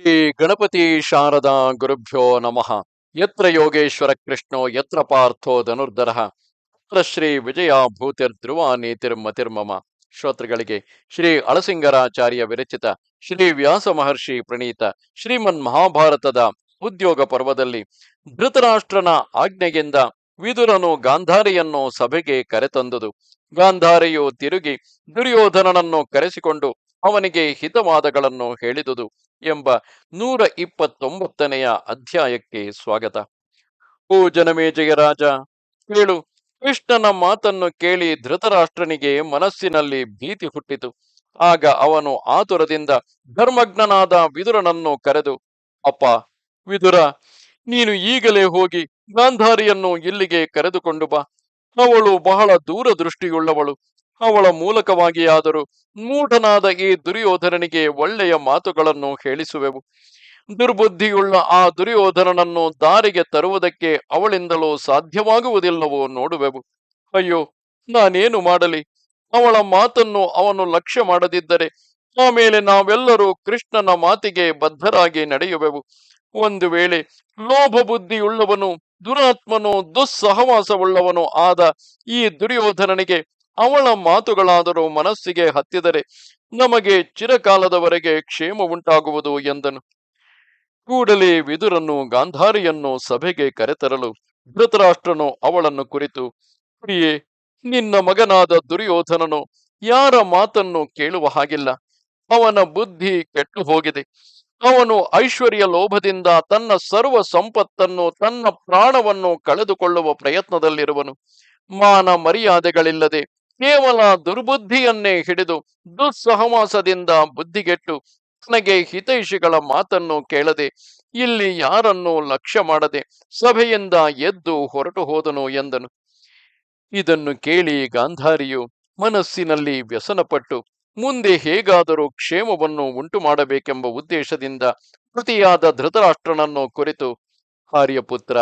ಶ್ರೀ ಗಣಪತಿ ಶಾರದಾ ಗುರುಭ್ಯೋ ನಮಃ. ಯತ್ರ ಯೋಗೇಶ್ವರ ಕೃಷ್ಣೋ, ಯತ್ರ ಪಾರ್ಥೋ ಧನುರ್ಧರ. ತತ್ರ ಶ್ರೀ ವಿಜಯ ಭೂತಿರ್ಧ್ರುವ ನೀತಿರ್ಮತಿರ್ಮಮ ಶ್ರೋತೃಗಳಿಗೆ ಶ್ರೀ ಅಳಸಿಂಗರಾಚಾರ್ಯ ವಿರಚಿತ ಶ್ರೀ ವ್ಯಾಸ ಮಹರ್ಷಿ ಪ್ರಣೀತ ಶ್ರೀಮನ್ ಮಹಾಭಾರತದ ಉದ್ಯೋಗ ಪರ್ವದಲ್ಲಿ ಧೃತರಾಷ್ಟ್ರನ ಆಜ್ಞೆಯಿಂದ ವಿದುರನು ಗಾಂಧಾರಿಯನ್ನು ಸಭೆಗೆ ಕರೆತಂದುದು. ಗಾಂಧಾರಿಯು ತಿರುಗಿ ದುರ್ಯೋಧನನನ್ನು ಕರೆಸಿಕೊಂಡು ಅವನಿಗೆ ಹಿತವಾದಗಳನ್ನು ಹೇಳಿದುದು ಎಂಬ ನೂರ ಇಪ್ಪತ್ತೊಂಬತ್ತನೆಯ ಅಧ್ಯಾಯಕ್ಕೆ ಸ್ವಾಗತ. ಓ ಜನಮೇಜಯ ರಾಜ, ಕೇಳು, ಕೃಷ್ಣನ ಮಾತನ್ನು ಕೇಳಿ ಧೃತರಾಷ್ಟ್ರನಿಗೆ ಮನಸ್ಸಿನಲ್ಲಿ ಭೀತಿ ಹುಟ್ಟಿತು. ಆಗ ಅವನು ಆತುರದಿಂದ ಧರ್ಮಜ್ಞನಾದ ವಿದುರನನ್ನು ಕರೆದು, ಅಪ್ಪ, ವಿದುರ, ನೀನು ಈಗಲೇ ಹೋಗಿ ಗಾಂಧಾರಿಯನ್ನು ಇಲ್ಲಿಗೆ ಕರೆದುಕೊಂಡು ಬಾ. ಅವಳು ಬಹಳ ದೂರದೃಷ್ಟಿಯುಳ್ಳವಳು. ಅವಳ ಮೂಲಕವಾಗಿಯಾದರೂ ಮೂಢನಾದ ಈ ದುರ್ಯೋಧನನಿಗೆ ಒಳ್ಳೆಯ ಮಾತುಗಳನ್ನು ಹೇಳಿಸುವೆವು. ದುರ್ಬುದ್ಧಿಯುಳ್ಳ ಆ ದುರ್ಯೋಧನನನ್ನು ದಾರಿಗೆ ತರುವುದಕ್ಕೆ ಅವಳಿಂದಲೂ ಸಾಧ್ಯವಾಗುವುದಿಲ್ಲವೋ ನೋಡುವೆವು. ಅಯ್ಯೋ, ನಾನೇನು ಮಾಡಲಿ? ಅವಳ ಮಾತನ್ನು ಅವನು ಲಕ್ಷ್ಯ ಮಾಡದಿದ್ದರೆ ಆಮೇಲೆ ನಾವೆಲ್ಲರೂ ಕೃಷ್ಣನ ಮಾತಿಗೆ ಬದ್ಧರಾಗಿ ನಡೆಯುವೆವು. ಒಂದು ವೇಳೆ ಲೋಭ ಬುದ್ಧಿಯುಳ್ಳವನು ದುರಾತ್ಮನು, ದುಸ್ಸಹವಾಸವುಳ್ಳವನು ಆದ ಈ ದುರ್ಯೋಧನನಿಗೆ ಅವಳ ಮಾತುಗಳಾದರೂ ಮನಸ್ಸಿಗೆ ಹತ್ತಿದರೆ ನಮಗೆ ಚಿರಕಾಲದವರೆಗೆ ಕ್ಷೇಮ ಉಂಟಾಗುವುದು ಎಂದನು. ಕೂಡಲೇ ವಿದುರನ್ನು ಗಾಂಧಾರಿಯನ್ನು ಸಭೆಗೆ ಕರೆತರಲು ಧೃತರಾಷ್ಟ್ರನು ಅವಳನ್ನು ಕುರಿತು, ಪ್ರಿಯೇ, ನಿನ್ನ ಮಗನಾದ ದುರ್ಯೋಧನನು ಯಾರ ಮಾತನ್ನು ಕೇಳುವ ಹಾಗಿಲ್ಲ. ಅವನ ಬುದ್ಧಿ ಕೆಟ್ಟು ಹೋಗಿದೆ ಅವನು ಐಶ್ವರ್ಯ ಲೋಭದಿಂದ ತನ್ನ ಸರ್ವ ಸಂಪತ್ತನ್ನು, ತನ್ನ ಪ್ರಾಣವನ್ನು ಕಳೆದುಕೊಳ್ಳುವ ಪ್ರಯತ್ನದಲ್ಲಿರುವನು. ಮಾನ ಮರ್ಯಾದೆಗಳಿಲ್ಲದೆ ಕೇವಲ ದುರ್ಬುದ್ಧಿಯನ್ನೇ ಹಿಡಿದು ದುಸ್ಸಹವಾಸದಿಂದ ಬುದ್ಧಿಗೆಟ್ಟು ತನಗೆ ಹಿತೈಷಿಗಳ ಮಾತನ್ನು ಕೇಳದೆ ಇಲ್ಲಿ ಯಾರನ್ನೂ ಲಕ್ಷ್ಯ ಮಾಡದೆ ಸಭೆಯಿಂದ ಎದ್ದು ಹೊರಟು ಹೋದನು ಎಂದನು. ಇದನ್ನು ಕೇಳಿ ಗಾಂಧಾರಿಯು ಮನಸ್ಸಿನಲ್ಲಿ ವ್ಯಸನಪಟ್ಟು, ಮುಂದೆ ಹೇಗಾದರೂ ಕ್ಷೇಮವನ್ನು ಉಂಟು ಮಾಡಬೇಕೆಂಬ ಉದ್ದೇಶದಿಂದ ಕೃತಿಯಾದ ಧೃತರಾಷ್ಟ್ರನನ್ನು ಕುರಿತು ಆರ್ಯಪುತ್ರ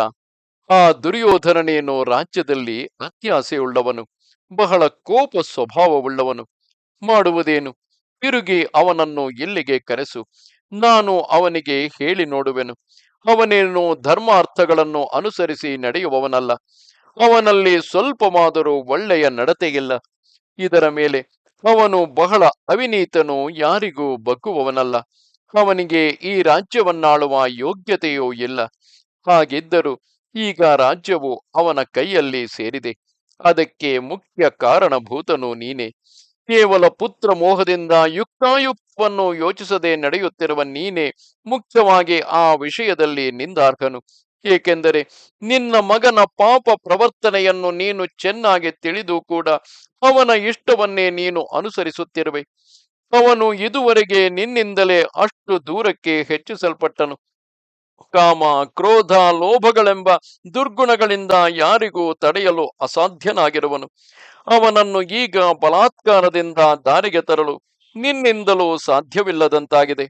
ಆ ದುರ್ಯೋಧನನೇನು ರಾಜ್ಯದಲ್ಲಿ ಅತ್ಯಾಸೆಯುಳ್ಳವನು? ಬಹಳ ಕೋಪ ಸ್ವಭಾವವುಳ್ಳವನು. ಮಾಡುವುದೇನು? ತಿರುಗಿ ಅವನನ್ನು ಎಲ್ಲಿಗೆ ಕರೆಸು? ನಾನು ಅವನಿಗೆ ಹೇಳಿ ನೋಡುವೆನು. ಅವನೇನು ಧರ್ಮಾರ್ಥಗಳನ್ನು ಅನುಸರಿಸಿ ನಡೆಯುವವನಲ್ಲ. ಅವನಲ್ಲಿ ಸ್ವಲ್ಪವಾದರೂ ಒಳ್ಳೆಯ ನಡತೆಯಿಲ್ಲ. ಇದರ ಮೇಲೆ ಅವನು ಬಹಳ ಅವಿನೀತನು, ಯಾರಿಗೂ ಬಗ್ಗುವವನಲ್ಲ. ಅವನಿಗೆ ಈ ರಾಜ್ಯವನ್ನಾಳುವ ಯೋಗ್ಯತೆಯೂ ಇಲ್ಲ. ಹಾಗಿದ್ದರೂ ಈಗ ರಾಜ್ಯವು ಅವನ ಕೈಯಲ್ಲಿ ಸೇರಿದೆ. ಅದಕ್ಕೆ ಮುಖ್ಯ ಕಾರಣಭೂತನು ನೀನೆ. ಕೇವಲ ಪುತ್ರ ಮೋಹದಿಂದ ಯುಕ್ತಾಯುಕ್ತವನ್ನು ಯೋಚಿಸದೆ ನಡೆಯುತ್ತಿರುವ ನೀನೆ ಮುಖ್ಯವಾಗಿ ಆ ವಿಷಯದಲ್ಲಿ ನಿಂದಾರ್ಹನು. ಏಕೆಂದರೆ ನಿನ್ನ ಮಗನ ಪಾಪ ಪ್ರವರ್ತನೆಯನ್ನು ನೀನು ಚೆನ್ನಾಗಿ ತಿಳಿದು ಕೂಡ ಅವನ ಇಷ್ಟವನ್ನೇ ನೀನು ಅನುಸರಿಸುತ್ತಿರುವೆ. ಅವನು ಇದುವರೆಗೆ ನಿನ್ನಿಂದಲೇ ಅಷ್ಟು ದೂರಕ್ಕೆ ಹೆಚ್ಚಿಸಲ್ಪಟ್ಟನು. ಕಾಮ, ಕ್ರೋಧ, ಲೋಭಗಳೆಂಬ ದುರ್ಗುಣಗಳಿಂದ ಯಾರಿಗೂ ತಡೆಯಲು ಅಸಾಧ್ಯನಾಗಿರುವನು. ಅವನನ್ನು ಈಗ ಬಲಾತ್ಕಾರದಿಂದ ದಾರಿಗೆ ತರಲು ನಿನ್ನಿಂದಲೂ ಸಾಧ್ಯವಿಲ್ಲದಂತಾಗಿದೆ.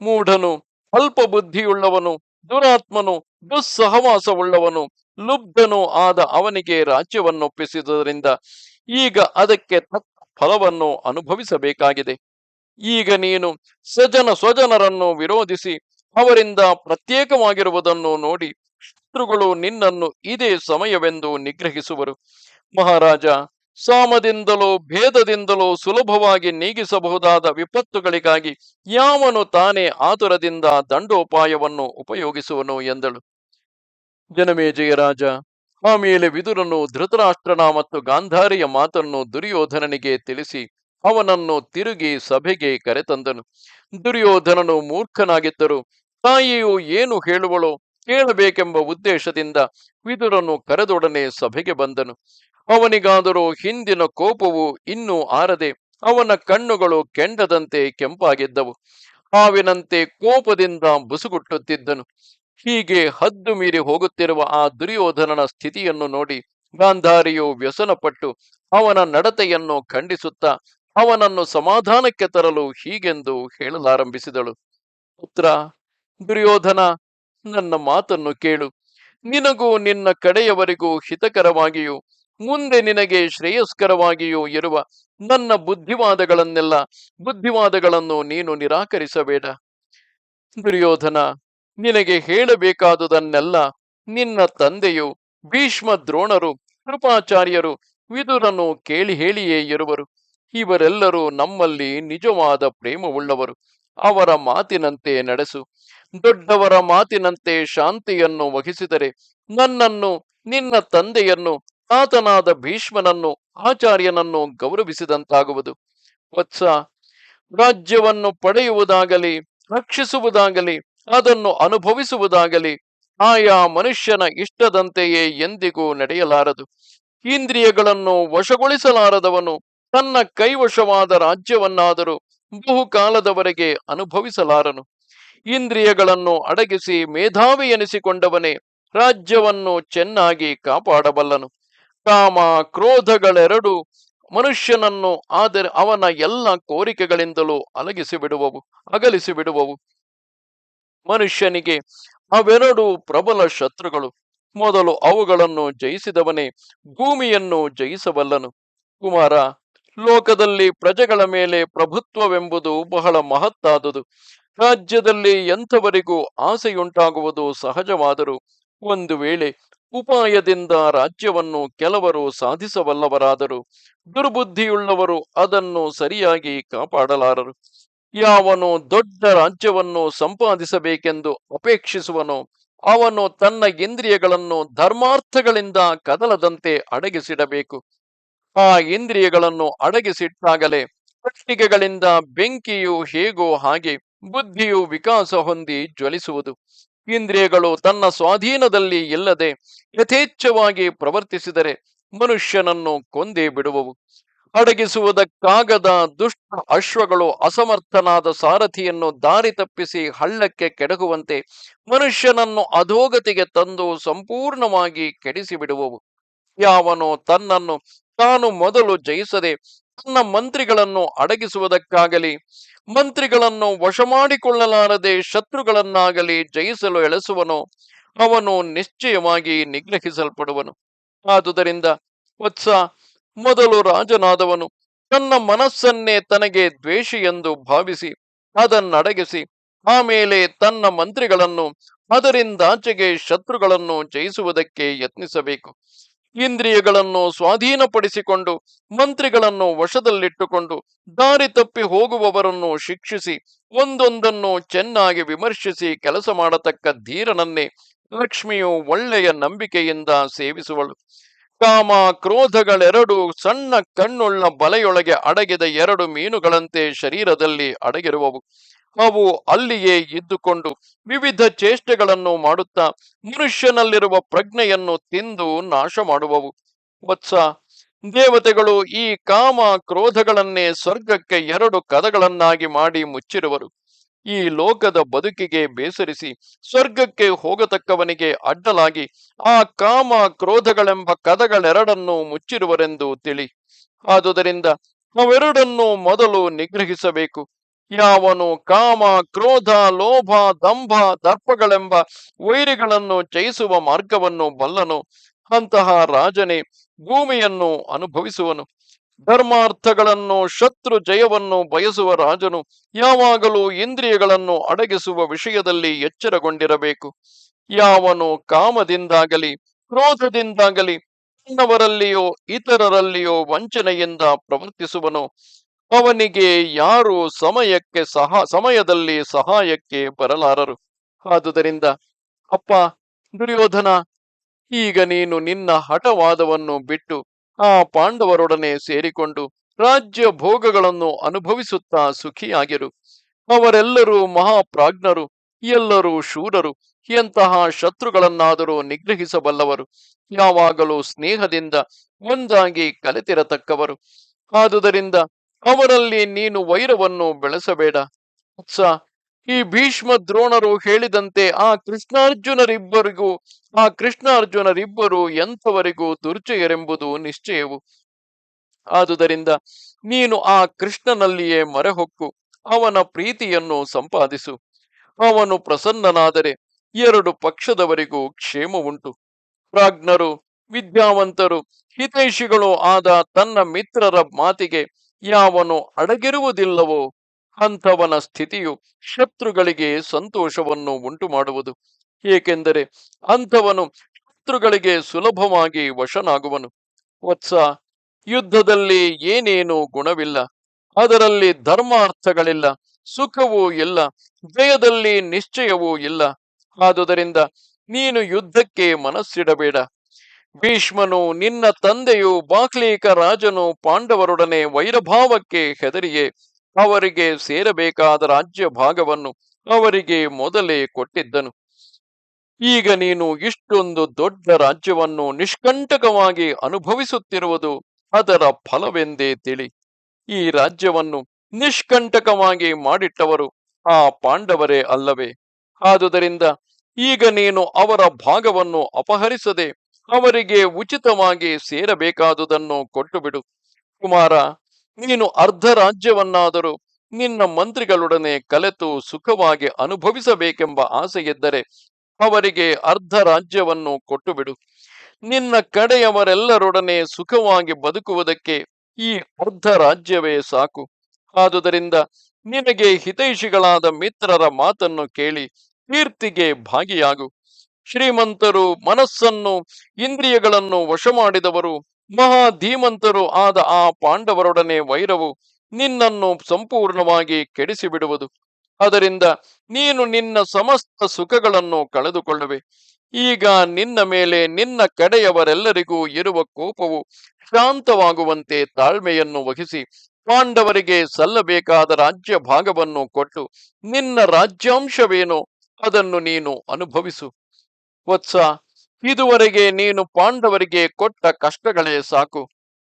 ಮೂಢನು ಅಲ್ಪ ಬುದ್ಧಿಯುಳ್ಳವನು ದುರಾತ್ಮನು, ದುಸ್ಸಹವಾಸವುಳ್ಳವನು, ಲುಬ್ಧನು ಆದ ಅವನಿಗೆ ರಾಜ್ಯವನ್ನೊಪ್ಪಿಸಿದ್ದರಿಂದ ಈಗ ಅದಕ್ಕೆ ತಕ್ಕ ಫಲವನ್ನು ಅನುಭವಿಸಬೇಕಾಗಿದೆ. ಈಗ ನೀನು ಸಜನ ಸ್ವಜನರನ್ನು ವಿರೋಧಿಸಿ ಅವರಿಂದ ಪ್ರತ್ಯೇಕವಾಗಿರುವುದನ್ನು ನೋಡಿ ಶತ್ರುಗಳು ನಿನ್ನನ್ನು ಇದೇ ಸಮಯವೆಂದು ನಿಗ್ರಹಿಸುವರು. ಮಹಾರಾಜ, ಸಾಮದಿಂದಲೋ ಭೇದದಿಂದಲೋ ಸುಲಭವಾಗಿ ನೀಗಿಸಬಹುದಾದ ವಿಪತ್ತುಗಳಿಗಾಗಿ ಯಾವನು ತಾನೇ ಆತುರದಿಂದ ದಂಡೋಪಾಯವನ್ನು ಉಪಯೋಗಿಸುವನು ಎಂದಳು. ಜನಮೇಜಯ ರಾಜ ಆಮೇಲೆ ವಿದುರನು ಧೃತರಾಷ್ಟ್ರನ ಮತ್ತು ಗಾಂಧಾರಿಯ ಮಾತನ್ನು ದುರ್ಯೋಧನನಿಗೆ ತಿಳಿಸಿ ಅವನನ್ನು ತಿರುಗಿ ಸಭೆಗೆ ಕರೆತಂದನು. ದುರ್ಯೋಧನನು ಮೂರ್ಖನಾಗಿದ್ದರು ತಾಯಿಯು ಏನು ಹೇಳುವಳು? ಕೇಳಬೇಕೆಂಬ ಉದ್ದೇಶದಿಂದ ವಿದುರನು ಕರೆದೊಡನೆ ಸಭೆಗೆ ಬಂದನು. ಅವನಿಗಾದರೂ ಹಿಂದಿನ ಕೋಪವು ಇನ್ನೂ ಆರದೆ ಅವನ ಕಣ್ಣುಗಳು ಕೆಂಡದಂತೆ ಕೆಂಪಾಗಿದ್ದವು. ಹಾವಿನಂತೆ ಕೋಪದಿಂದ ಬುಸುಗುಟ್ಟುತ್ತಿದ್ದನು. ಹೀಗೆ ಹದ್ದು ಮೀರಿ ಹೋಗುತ್ತಿರುವ ಆ ದುರ್ಯೋಧನನ ಸ್ಥಿತಿಯನ್ನು ನೋಡಿ ಗಾಂಧಾರಿಯು ವ್ಯಸನಪಟ್ಟು ಅವನ ನಡತೆಯನ್ನು ಖಂಡಿಸುತ್ತಾ ಅವನನ್ನು ಸಮಾಧಾನಕ್ಕೆ ತರಲು ಹೀಗೆಂದು ಹೇಳಲಾರಂಭಿಸಿದಳು. ಪುತ್ರ ದುರ್ಯೋಧನ, ನನ್ನ ಮಾತನ್ನು ಕೇಳು. ನಿನಗೂ ನಿನ್ನ ಕಡೆಯವರಿಗೂ ಹಿತಕರವಾಗಿಯೂ, ಮುಂದೆ ನಿನಗೆ ಶ್ರೇಯಸ್ಕರವಾಗಿಯೂ ಇರುವ ನನ್ನ ಬುದ್ಧಿವಾದಗಳನ್ನೆಲ್ಲ, ಬುದ್ಧಿವಾದಗಳನ್ನು ನೀನು ನಿರಾಕರಿಸಬೇಡ. ದುರ್ಯೋಧನ, ನಿನಗೆ ಹೇಳಬೇಕಾದುದನ್ನೆಲ್ಲ ನಿನ್ನ ತಂದೆಯು, ಭೀಷ್ಮ ದ್ರೋಣರು, ಕೃಪಾಚಾರ್ಯರು, ವಿದುರನು ಕೇಳಿ ಹೇಳಿಯೇ ಇರುವರು. ಇವರೆಲ್ಲರೂ ನಮ್ಮಲ್ಲಿ ನಿಜವಾದ ಪ್ರೇಮವುಳ್ಳವರು. ಅವರ ಮಾತಿನಂತೆ ನಡೆಸು. ದೊಡ್ಡವರ ಮಾತಿನಂತೆ ಶಾಂತಿಯನ್ನು ವಹಿಸಿದರೆ ನನ್ನನ್ನು, ನಿನ್ನ ತಂದೆಯನ್ನು, ಆತನಾದ ಭೀಷ್ಮನನ್ನು, ಆಚಾರ್ಯನನ್ನು ಗೌರವಿಸಿದಂತಾಗುವುದು. ವತ್ಸ, ರಾಜ್ಯವನ್ನು ಪಡೆಯುವುದಾಗಲಿ, ರಕ್ಷಿಸುವುದಾಗಲಿ, ಅದನ್ನು ಅನುಭವಿಸುವುದಾಗಲಿ ಆಯಾ ಮನುಷ್ಯನ ಇಷ್ಟದಂತೆಯೇ ಎಂದಿಗೂ ನಡೆಯಲಾರದು. ಇಂದ್ರಿಯಗಳನ್ನು ವಶಗೊಳಿಸಲಾರದವನು ತನ್ನ ಕೈವಶವಾದ ರಾಜ್ಯವನ್ನಾದರೂ ಬಹುಕಾಲದವರೆಗೆ ಅನುಭವಿಸಲಾರನು. ಇಂದ್ರಿಯಗಳನ್ನು ಅಡಗಿಸಿ ಮೇಧಾವಿ ಎನಿಸಿಕೊಂಡವನೇ ರಾಜ್ಯವನ್ನು ಚೆನ್ನಾಗಿ ಕಾಪಾಡಬಲ್ಲನು. ಕಾಮ ಕ್ರೋಧಗಳೆರಡು ಮನುಷ್ಯನನ್ನು ಆದರೆ ಅವನ ಎಲ್ಲ ಕೋರಿಕೆಗಳಿಂದಲೂ ಅಲಗಿಸಿ ಬಿಡುವವು ಅಗಲಿಸಿ ಬಿಡುವವು ಮನುಷ್ಯನಿಗೆ ಅವೆರಡು ಪ್ರಬಲ ಶತ್ರುಗಳು. ಮೊದಲು ಅವುಗಳನ್ನು ಜಯಿಸಿದವನೇ ಭೂಮಿಯನ್ನು ಜಯಿಸಬಲ್ಲನು. ಕುಮಾರ, ಲೋಕದಲ್ಲಿ ಪ್ರಜೆಗಳ ಮೇಲೆ ಪ್ರಭುತ್ವವೆಂಬುದು ಬಹಳ ಮಹತ್ತಾದುದು. ರಾಜ್ಯದಲ್ಲಿ ಎಂಥವರಿಗೂ ಆಸೆಯುಂಟಾಗುವುದು ಸಹಜವಾದರೂ ಒಂದು ವೇಳೆ ಉಪಾಯದಿಂದ ರಾಜ್ಯವನ್ನು ಕೆಲವರು ಸಾಧಿಸಬಲ್ಲವರಾದರೂ ದುರ್ಬುದ್ಧಿಯುಳ್ಳವರು ಅದನ್ನು ಸರಿಯಾಗಿ ಕಾಪಾಡಲಾರರು. ಯಾವನು ದೊಡ್ಡ ರಾಜ್ಯವನ್ನು ಸಂಪಾದಿಸಬೇಕೆಂದು ಅಪೇಕ್ಷಿಸುವನು, ಅವನು ತನ್ನ ಇಂದ್ರಿಯಗಳನ್ನು ಧರ್ಮಾರ್ಥಗಳಿಂದ ಕದಲದಂತೆ ಅಡಗಿಸಿಡಬೇಕು. ಆ ಇಂದ್ರಿಯಗಳನ್ನು ಅಡಗಿಸಿಟ್ಟಾಗಲೇ ಪಟ್ಟಿಗೆಗಳಿಂದ ಬೆಂಕಿಯು ಹೇಗೋ ಹಾಗೆ ಬುದ್ಧಿಯು ವಿಕಾಸ ಹೊಂದಿ ಜ್ವಲಿಸುವುದು. ಇಂದ್ರಿಯಗಳು ತನ್ನ ಸ್ವಾಧೀನದಲ್ಲಿ ಇಲ್ಲದೆ ಯಥೇಚ್ಛವಾಗಿ ಪ್ರವರ್ತಿಸಿದರೆ ಮನುಷ್ಯನನ್ನು ಕೊಂದೇ ಬಿಡುವವು. ಅಡಗಿಸುವುದಕ್ಕಾಗದ ದುಷ್ಟ ಅಶ್ವಗಳು ಅಸಮರ್ಥನಾದ ಸಾರಥಿಯನ್ನು ದಾರಿ ತಪ್ಪಿಸಿ ಹಳ್ಳಕ್ಕೆ ಕೆಡಗುವಂತೆ ಮನುಷ್ಯನನ್ನು ಅಧೋಗತಿಗೆ ತಂದು ಸಂಪೂರ್ಣವಾಗಿ ಕೆಡಿಸಿ ಬಿಡುವವು ಯಾವನು ತನ್ನನ್ನು ತಾನು ಮೊದಲು ಜಯಿಸದೆ ತನ್ನ ಮಂತ್ರಿಗಳನ್ನು ಅಡಗಿಸುವುದಕ್ಕಾಗಲಿ, ಮಂತ್ರಿಗಳನ್ನು ವಶ ಮಾಡಿಕೊಳ್ಳಲಾರದೆ ಶತ್ರುಗಳನ್ನಾಗಲಿ ಜಯಿಸಲು ಎಳೆಸುವನು, ಅವನು ನಿಶ್ಚಯವಾಗಿ ನಿಗ್ರಹಿಸಲ್ಪಡುವನು. ಆದುದರಿಂದ ವತ್ಸ, ಮೊದಲು ರಾಜನಾದವನು ತನ್ನ ಮನಸ್ಸನ್ನೇ ತನಗೆ ದ್ವೇಷಿ ಎಂದು ಭಾವಿಸಿ, ಅದನ್ನಡಗಿಸಿ, ಆಮೇಲೆ ತನ್ನ ಮಂತ್ರಿಗಳನ್ನು ಅದರಿಂದಾಚೆಗೆ ಶತ್ರುಗಳನ್ನು ಜಯಿಸುವುದಕ್ಕೆ ಯತ್ನಿಸಬೇಕು. ಇಂದ್ರಿಯಗಳನ್ನು ಸ್ವಾಧೀನಪಡಿಸಿಕೊಂಡು, ಮಂತ್ರಿಗಳನ್ನು ವಶದಲ್ಲಿಟ್ಟುಕೊಂಡು, ದಾರಿ ತಪ್ಪಿ ಹೋಗುವವರನ್ನು ಶಿಕ್ಷಿಸಿ, ಒಂದೊಂದನ್ನು ಚೆನ್ನಾಗಿ ವಿಮರ್ಶಿಸಿ ಕೆಲಸ ಮಾಡತಕ್ಕ ಧೀರನನ್ನೇ ಲಕ್ಷ್ಮಿಯು ಒಳ್ಳೆಯ ನಂಬಿಕೆಯಿಂದ ಸೇವಿಸುವಳು. ಕಾಮ ಕ್ರೋಧಗಳೆರಡು ಸಣ್ಣ ಕಣ್ಣುಳ್ಳ ಬಲೆಯೊಳಗೆ ಅಡಗಿದ ಎರಡು ಮೀನುಗಳಂತೆ ಶರೀರದಲ್ಲಿ ಅಡಗಿರುವವು. ಅವು ಅಲ್ಲಿಯೇ ಇದ್ದುಕೊಂಡು ವಿವಿಧ ಚೇಷ್ಟೆಗಳನ್ನು ಮಾಡುತ್ತಾ ಮನುಷ್ಯನಲ್ಲಿರುವ ಪ್ರಜ್ಞೆಯನ್ನು ತಿಂದು ನಾಶ ಮಾಡುವವು ವತ್ಸ, ದೇವತೆಗಳು ಈ ಕಾಮ ಕ್ರೋಧಗಳನ್ನೇ ಸ್ವರ್ಗಕ್ಕೆ ಎರಡು ಕದಗಳನ್ನಾಗಿ ಮಾಡಿ ಮುಚ್ಚಿರುವರು. ಈ ಲೋಕದ ಬದುಕಿಗೆ ಬೇಸರಿಸಿ ಸ್ವರ್ಗಕ್ಕೆ ಹೋಗತಕ್ಕವನಿಗೆ ಅಡ್ಡಲಾಗಿ ಆ ಕಾಮ ಕ್ರೋಧಗಳೆಂಬ ಕದಗಳೆರಡನ್ನು ಮುಚ್ಚಿರುವರೆಂದು ತಿಳಿ. ಆದುದರಿಂದ ಅವೆರಡನ್ನು ಮೊದಲು ನಿಗ್ರಹಿಸಬೇಕು. ಯಾವನು ಕಾಮ, ಕ್ರೋಧ, ಲೋಭ, ದಂಭ, ದರ್ಪಗಳೆಂಬ ವೈರಿಗಳನ್ನು ಜಯಿಸುವ ಮಾರ್ಗವನ್ನು ಬಲ್ಲನು. ಅಂತಹ ರಾಜನೇ ಭೂಮಿಯನ್ನು ಅನುಭವಿಸುವನು. ಧರ್ಮಾರ್ಥಗಳನ್ನು, ಶತ್ರು ಜಯವನ್ನು ಬಯಸುವ ರಾಜನು ಯಾವಾಗಲೂ ಇಂದ್ರಿಯಗಳನ್ನು ಅಡಗಿಸುವ ವಿಷಯದಲ್ಲಿ ಎಚ್ಚರಗೊಂಡಿರಬೇಕು. ಯಾವನು ಕಾಮದಿಂದಾಗಲಿ, ಕ್ರೋಧದಿಂದಾಗಲಿ ತನ್ನವರಲ್ಲಿಯೋ ಇತರರಲ್ಲಿಯೋ ವಂಚನೆಯಿಂದ ಪ್ರವರ್ತಿಸುವನೋ. ಅವನಿಗೆ ಯಾರು ಸಮಯಕ್ಕೆ ಸಹ, ಸಮಯದಲ್ಲಿ ಸಹಾಯಕ್ಕೆ ಬರಲಾರರು. ಆದುದರಿಂದ, ಅಪ್ಪ, ದುರ್ಯೋಧನ, ಈಗ ನೀನು ನಿನ್ನ ಹಠವಾದವನ್ನು ಬಿಟ್ಟು ಆ ಪಾಂಡವರೊಡನೆ ಸೇರಿಕೊಂಡು ರಾಜ್ಯ ಭೋಗಗಳನ್ನು ಅನುಭವಿಸುತ್ತಾ ಸುಖಿಯಾಗಿರು. ಅವರೆಲ್ಲರೂ ಮಹಾಪ್ರಾಜ್ಞರು, ಎಲ್ಲರೂ ಶೂರರು, ಎಂತಹ ಶತ್ರುಗಳನ್ನಾದರೂ ನಿಗ್ರಹಿಸಬಲ್ಲವರು, ಯಾವಾಗಲೂ ಸ್ನೇಹದಿಂದ ಒಂದಾಗಿ ಕಲಿತಿರತಕ್ಕವರು. ಆದುದರಿಂದ ಅವರಲ್ಲಿ ನೀನು ವೈರವನ್ನು ಬೆಳೆಸಬೇಡ. ಸ ಈ ಭೀಷ್ಮ ದ್ರೋಣರು ಹೇಳಿದಂತೆ ಆ ಕೃಷ್ಣಾರ್ಜುನರಿಬ್ಬರಿಗೂ, ಆ ಕೃಷ್ಣಾರ್ಜುನರಿಬ್ಬರು ಎಂಥವರಿಗೂ ದುರ್ಜಯರೆಂಬುದು ನಿಶ್ಚಯವು. ಆದುದರಿಂದ ನೀನು ಆ ಕೃಷ್ಣನಲ್ಲಿಯೇ ಮೊರೆಹೊಕ್ಕು, ಅವನ ಪ್ರೀತಿಯನ್ನು ಸಂಪಾದಿಸು. ಅವನು ಪ್ರಸನ್ನನಾದರೆ ಎರಡು ಪಕ್ಷದವರಿಗೂ ಕ್ಷೇಮ ಉಂಟು ಪ್ರಾಜ್ಞರು, ವಿದ್ಯಾವಂತರು, ಹಿತೈಷಿಗಳು ಆದ ತನ್ನ ಮಿತ್ರರ ಮಾತಿಗೆ ಯಾವನು ಅಡಗಿರುವುದಿಲ್ಲವೋ ಅಂಥವನ ಸ್ಥಿತಿಯು ಶತ್ರುಗಳಿಗೆ ಸಂತೋಷವನ್ನು ಉಂಟು ಮಾಡುವುದು ಏಕೆಂದರೆ ಅಂಥವನು ಶತ್ರುಗಳಿಗೆ ಸುಲಭವಾಗಿ ವಶನಾಗುವನು. ವತ್ಸ, ಯುದ್ಧದಲ್ಲಿ ಏನೇನು ಗುಣವಿಲ್ಲ. ಅದರಲ್ಲಿ ಧರ್ಮಾರ್ಥಗಳಿಲ್ಲ. ಸುಖವೂ ಇಲ್ಲ. ಜಯದಲ್ಲಿ ನಿಶ್ಚಯವೂ ಇಲ್ಲ. ಆದುದರಿಂದ ನೀನು ಯುದ್ಧಕ್ಕೆ ಮನಸ್ಸಿಡಬೇಡ. ಭೀಷ್ಮನು, ನಿನ್ನ ತಂದೆಯು ಬಾಕ್ಲೀಕ ರಾಜನು, ಪಾಂಡವರೊಡನೆ ವೈರಭಾವಕ್ಕೆ ಹೆದರಿಯೇ. ಅವರಿಗೆ ಸೇರಬೇಕಾದ ರಾಜ್ಯ ಭಾಗವನ್ನು ಅವರಿಗೆ ಮೊದಲೇ ಕೊಟ್ಟಿದ್ದನು. ಈಗ ನೀನು ಇಷ್ಟೊಂದು ದೊಡ್ಡ ರಾಜ್ಯವನ್ನು ನಿಷ್ಕಂಟಕವಾಗಿ ಅನುಭವಿಸುತ್ತಿರುವುದು ಅದರ ಫಲವೆಂದೇ ತಿಳಿ. ಈ ರಾಜ್ಯವನ್ನು ನಿಷ್ಕಂಟಕವಾಗಿ ಮಾಡಿಟ್ಟವರು ಆ ಪಾಂಡವರೇ ಅಲ್ಲವೇ. ಆದುದರಿಂದ ಈಗ ನೀನು ಅವರ ಭಾಗವನ್ನು ಅಪಹರಿಸದೆ ಅವರಿಗೆ ಉಚಿತವಾಗಿ ಸೇರಬೇಕಾದುದನ್ನು ಕೊಟ್ಟು ಬಿಡು ಕುಮಾರ, ನೀನು ಅರ್ಧ ರಾಜ್ಯವನ್ನಾದರೂ ನಿನ್ನ ಮಂತ್ರಿಗಳೊಡನೆ ಕಲೆತು ಸುಖವಾಗಿ ಅನುಭವಿಸಬೇಕೆಂಬ ಆಸೆಯಿದ್ದರೆ ಅವರಿಗೆ ಅರ್ಧ ರಾಜ್ಯವನ್ನು ಕೊಟ್ಟು ಬಿಡು ನಿನ್ನ ಕಡೆಯವರೆಲ್ಲರೊಡನೆ ಸುಖವಾಗಿ ಬದುಕುವುದಕ್ಕೆ ಈ ಅರ್ಧ ರಾಜ್ಯವೇ ಸಾಕು. ಆದುದರಿಂದ ನಿನಗೆ ಹಿತೈಷಿಗಳಾದ ಮಿತ್ರರ ಮಾತನ್ನು ಕೇಳಿ ಕೀರ್ತಿಗೆ ಭಾಗಿಯಾಗು. ಶ್ರೀಮಂತರು ಮನಸ್ಸನ್ನು, ಇಂದ್ರಿಯಗಳನ್ನು ವಶ ಮಾಡಿದವರು ಮಹಾ ಧೀಮಂತರು ಆದ ಆ ಪಾಂಡವರೊಡನೆ ವೈರವು ನಿನ್ನನ್ನು ಸಂಪೂರ್ಣವಾಗಿ ಕೆಡಿಸಿಬಿಡುವುದು. ಅದರಿಂದ ನೀನು ನಿನ್ನ ಸಮಸ್ತ ಸುಖಗಳನ್ನು ಕಳೆದುಕೊಳ್ಳುವೆ. ಈಗ ನಿನ್ನ ಮೇಲೆ ನಿನ್ನ ಕಡೆಯವರೆಲ್ಲರಿಗೂ ಇರುವ ಕೋಪವು ಶಾಂತವಾಗುವಂತೆ ತಾಳ್ಮೆಯನ್ನು ವಹಿಸಿ ಪಾಂಡವರಿಗೆ ಸಲ್ಲಬೇಕಾದ ರಾಜ್ಯ ಭಾಗವನ್ನು ಕೊಟ್ಟು ನಿನ್ನ ರಾಜ್ಯಾಂಶವೇನೋ ಅದನ್ನು ನೀನು ಅನುಭವಿಸು. ವತ್ಸ, ಇದುವರೆಗೆ ನೀನು ಪಾಂಡವರಿಗೆ ಕೊಟ್ಟ ಕಷ್ಟಗಳೇ ಸಾಕು.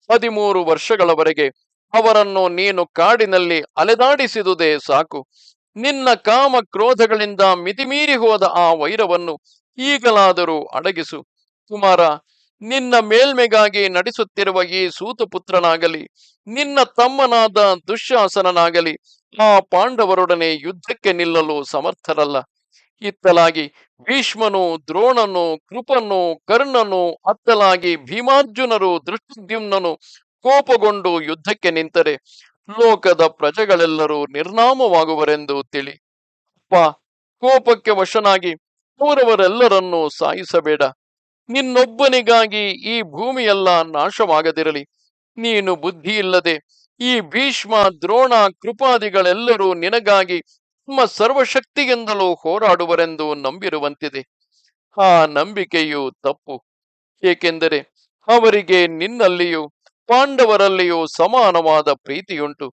ಹದಿಮೂರು ವರ್ಷಗಳವರೆಗೆ ಅವರನ್ನು ನೀನು ಕಾಡಿನಲ್ಲಿ ಅಲೆದಾಡಿಸಿದುದೇ ಸಾಕು. ನಿನ್ನ ಕಾಮ ಕ್ರೋಧಗಳಿಂದ ಮಿತಿಮೀರಿ ಹೋದ ಆ ವೈರವನ್ನು ಈಗಲಾದರೂ ಅಡಗಿಸು. ಕುಮಾರ, ನಿನ್ನ ಮೇಲ್ಮೆಗಾಗಿ ನಡೆಸುತ್ತಿರುವ ಈ ಸೂತಪುತ್ರನಾಗಲಿ, ನಿನ್ನ ತಮ್ಮನಾದ ದುಶ್ಯಾಸನನಾಗಲಿ, ಆ ಪಾಂಡವರೊಡನೆ ಯುದ್ಧಕ್ಕೆ ನಿಲ್ಲಲು ಸಮರ್ಥರಲ್ಲ. ಇತ್ತಲಾಗಿ ಭೀಷ್ಮನು, ದ್ರೋಣನು, ಕೃಪನು, ಕರ್ಣನು ಅತ್ತಲಾಗಿ ಭೀಮಾರ್ಜುನರು, ದೃಷ್ಟಿದ್ಯುಮ್ನನು ಕೋಪಗೊಂಡು ಯುದ್ಧಕ್ಕೆ ನಿಂತರೆ ಲೋಕದ ಪ್ರಜೆಗಳೆಲ್ಲರೂ ನಿರ್ನಾಮವಾಗುವರೆಂದು ತಿಳಿ. ಅಪ್ಪ, ಕೋಪಕ್ಕೆ ವಶನಾಗಿ ಅವರವರೆಲ್ಲರನ್ನೂ ಸಾಯಿಸಬೇಡ. ನಿನ್ನೊಬ್ಬನಿಗಾಗಿ ಈ ಭೂಮಿಯೆಲ್ಲ ನಾಶವಾಗದಿರಲಿ. ನೀನು ಬುದ್ಧಿ ಇಲ್ಲದೆ ಈ ಭೀಷ್ಮ, ದ್ರೋಣ, ಕೃಪಾದಿಗಳೆಲ್ಲರೂ ನಿನಗಾಗಿ ತಮ್ಮ ಸರ್ವಶಕ್ತಿಯಿಂದಲೂ ಹೋರಾಡುವರೆಂದು ನಂಬಿರುವಂತಿದೆ. ಆ ನಂಬಿಕೆಯು ತಪ್ಪು. ಏಕೆಂದರೆ ಅವರಿಗೆ ನಿನ್ನಲ್ಲಿಯೂ ಪಾಂಡವರಲ್ಲಿಯೂ ಸಮಾನವಾದ ಪ್ರೀತಿಯುಂಟು.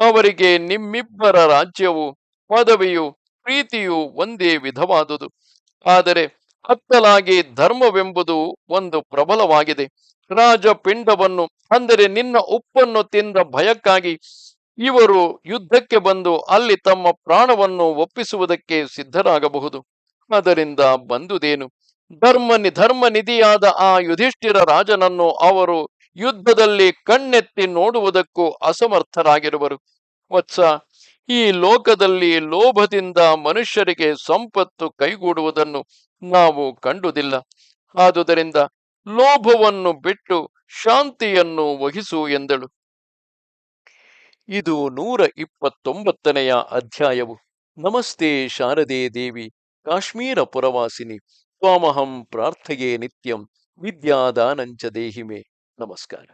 ಅವರಿಗೆ ನಿಮ್ಮಿಬ್ಬರ ರಾಜ್ಯವು, ಪದವಿಯು, ಪ್ರೀತಿಯು ಒಂದೇ ವಿಧವಾದುದು. ಆದರೆ ಹತ್ತಲಾಗಿ ಧರ್ಮವೆಂಬುದು ಒಂದು ಪ್ರಬಲವಾಗಿದೆ. ರಾಜಪಿಂಡವನ್ನು, ಅಂದರೆ ನಿನ್ನ ಉಪ್ಪನ್ನು ತಿಂದ ಭಯಕ್ಕಾಗಿ ಇವರು ಯುದ್ಧಕ್ಕೆ ಬಂದು ಅಲ್ಲಿ ತಮ್ಮ ಪ್ರಾಣವನ್ನು ಒಪ್ಪಿಸುವುದಕ್ಕೆ ಸಿದ್ಧರಾಗಬಹುದು. ಅದರಿಂದ ಬಂದುದೇನು? ಧರ್ಮ ಧರ್ಮ ನಿಧಿಯಾದ ಆ ಯುಧಿಷ್ಠಿರ ರಾಜನನ್ನು ಅವರು ಯುದ್ಧದಲ್ಲಿ ಕಣ್ಣೆತ್ತಿ ನೋಡುವುದಕ್ಕೂ ಅಸಮರ್ಥರಾಗಿರುವರು. ವತ್ಸ, ಈ ಲೋಕದಲ್ಲಿ ಲೋಭದಿಂದ ಮನುಷ್ಯರಿಗೆ ಸಂಪತ್ತು ಕೈಗೂಡುವುದನ್ನು ನಾವು ಕಂಡುದಿಲ್ಲ. ಆದುದರಿಂದ ಲೋಭವನ್ನು ಬಿಟ್ಟು ಶಾಂತಿಯನ್ನು ವಹಿಸು ಎಂದಳು. ಇದು ನೂರ ಇಪ್ಪತ್ತೊಂಬತ್ತನೆಯ ಅಧ್ಯಾಯವು. ನಮಸ್ತೆ ಶಾರದೆ ದೇವಿ, ಕಾಶ್ಮೀರ ಪುರವಾಸಿನಿ, ತ್ವಾಮಹಂ ಪ್ರಾರ್ಥೆಯೇ ನಿತ್ಯಂ, ವಿದ್ಯಾದಾನಂಚ ದೇಹಿಮೆ. ನಮಸ್ಕಾರ.